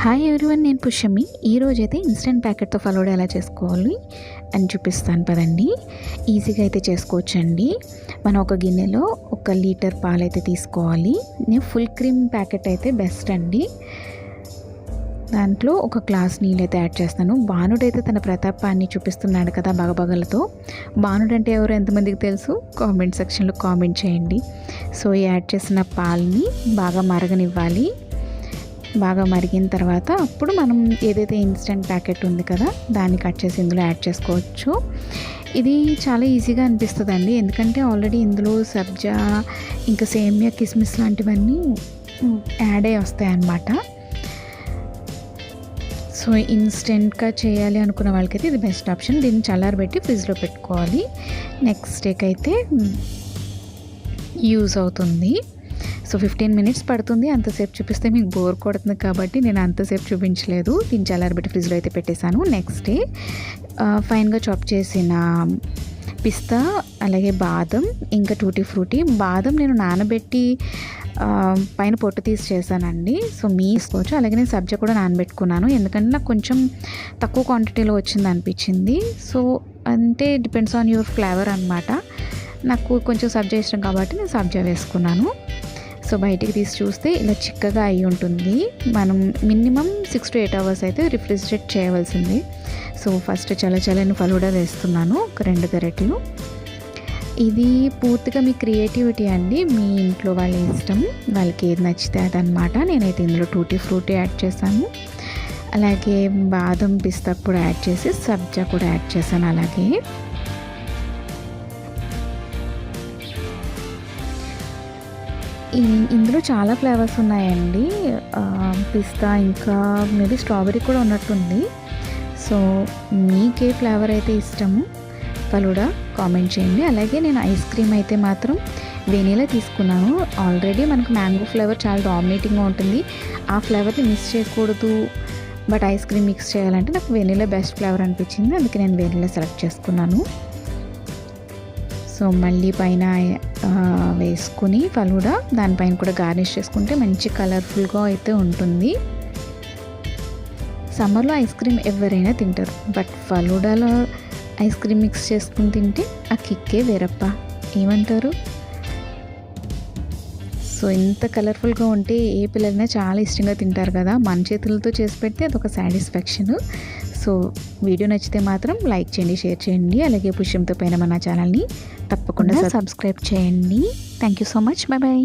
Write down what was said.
Hi everyone నేను పుష్యమి. ఈరోజు అయితే ఇన్స్టెంట్ ప్యాకెట్తో ఫలోడా ఎలా చేసుకోవాలి అని చూపిస్తాను పదండి. ఈజీగా అయితే చేసుకోవచ్చండి. మనం ఒక గిన్నెలో ఒక లీటర్ పాలు అయితే తీసుకోవాలి. నేను ఫుల్ క్రీమ్ ప్యాకెట్ అయితే బెస్ట్ అండి. దాంట్లో ఒక గ్లాస్ నీళ్ళు అయితే యాడ్ చేస్తాను. బాణుడు అయితే తన ప్రతాపాన్ని చూపిస్తున్నాడు కదా బగబగలతో. బాణుడు అంటే ఎవరు ఎంతమందికి తెలుసు? కామెంట్ సెక్షన్లో కామెంట్ చేయండి. సో యాడ్ చేసిన పాలని బాగా మరగనివ్వాలి. బాగా మరిగిన తర్వాత అప్పుడు మనం ఏదైతే ఇన్స్టెంట్ ప్యాకెట్ ఉంది కదా దాన్ని కట్ చేసి ఇందులో యాడ్ చేసుకోవచ్చు. ఇది చాలా ఈజీగా అనిపిస్తుంది అండి ఎందుకంటే ఆల్రెడీ ఇందులో సబ్జా ఇంకా సేమియా కిస్మిస్ లాంటివన్నీ యాడ్ అయి వస్తాయి అన్నమాట సో ఇన్స్టెంట్గా చేయాలి అనుకున్న వాళ్ళకైతే ఇది బెస్ట్ ఆప్షన్ దీన్ని చల్లారబెట్టి ఫ్రిడ్జ్లో పెట్టుకోవాలి. నెక్స్ట్ డేకి అయితే యూజ్ అవుతుంది. సో ఫిఫ్టీన్ మినిట్స్ పడుతుంది. అంతసేపు చూపిస్తే మీకు బోర్ కొడుతుంది కాబట్టి నేను అంతసేపు చూపించలేదు. దీన్ని చల్లారబెట్టి ఫ్రిడ్జ్లో అయితే పెట్టేశాను. నెక్స్ట్ డే ఫైన్గా చాప్ చేసిన పిస్తా అలాగే బాదం ఇంకా టూటీ ఫ్రూటీ బాదం నేను నానబెట్టి పైన పొట్టు తీసి చేశానండి. సో మీ తీసుకోవచ్చు అలాగే నేను సబ్జెక్ట్ కూడా నానబెట్టుకున్నాను. ఎందుకంటే నాకు కొంచెం తక్కువ క్వాంటిటీలో వచ్చింది అనిపించింది. సో అంటే డిపెండ్స్ ఆన్ యువర్ ఫ్లేవర్ అనమాట నాకు కొంచెం సబ్జా ఇష్టం కాబట్టి నేను సబ్జా వేసుకున్నాను. సో బయటికి తీసి చూస్తే ఇలా చిక్కగా అయి ఉంటుంది. మనం minimum six to eight hours అయితే రిఫ్రిజిరేట్ చేయవలసింది. సో ఫస్ట్ చల్ల చల్లని ఫలూడా వేస్తున్నాను ఒక రెండు గరెట్లు. ఇది పూర్తిగా మీ క్రియేటివిటీ అండి మీ ఇంట్లో వాళ్ళ ఇష్టం వాళ్ళకి ఏది నచ్చితే అదనమాట నేనైతే ఇందులో టూటీ ఫ్రూటీ యాడ్ చేశాను. అలాగే బాదం పిస్తా కూడా యాడ్ చేసి సబ్జా కూడా యాడ్ చేశాను అలాగే. ఇందులో చాలా ఫ్లేవర్స్ ఉన్నాయండి. పిస్తా ఇంకా మేబీ స్ట్రాబెరీ కూడా ఉన్నట్టుంది. సో మీకే ఫ్లేవర్ అయితే ఇష్టము. ఫలుడా కామెంట్ చేయండి. అలాగే నేను ఐస్ క్రీమ్ అయితే మాత్రం వెనీలా తీసుకున్నాను. ఆల్రెడీ మనకు మ్యాంగో ఫ్లేవర్ చాలా డామినేటింగ్గా ఉంటుంది. ఆ ఫ్లేవర్ని మిస్ చేయకూడదు. బట్ ఐస్ క్రీమ్ మిక్స్ చేయాలంటే నాకు వెనీలా బెస్ట్ ఫ్లేవర్ అనిపించింది. అందుకే నేను వెనీలా సెలెక్ట్ చేసుకున్నాను. సో మళ్ళీ పైన వేసుకుని ఫలూడా దానిపైన కూడా గార్నిష్ చేసుకుంటే మంచి కలర్ఫుల్గా అయితే ఉంటుంది. సమ్మర్లో ఐస్ క్రీమ్ ఎవరైనా తింటారు. బట్ ఫలూడాలో ఐస్ క్రీమ్ మిక్స్ చేసుకుని తింటే ఆ కిక్కే వేరప్ప. ఏమంటారు? సో ఇంత కలర్ఫుల్గా ఉంటే ఏ పిల్లలైనా చాలా ఇష్టంగా తింటారు కదా. మన చేతులతో చేసి పెడితే అదొక సాటిస్ఫాక్షన్. సో వీడియో నచ్చితే మాత్రం లైక్ చేయండి షేర్ చేయండి. అలాగే పుష్యంతో పైన మన ఛానల్ని తప్పకుండా సబ్స్క్రైబ్ చేయండి. Thank you so much bye bye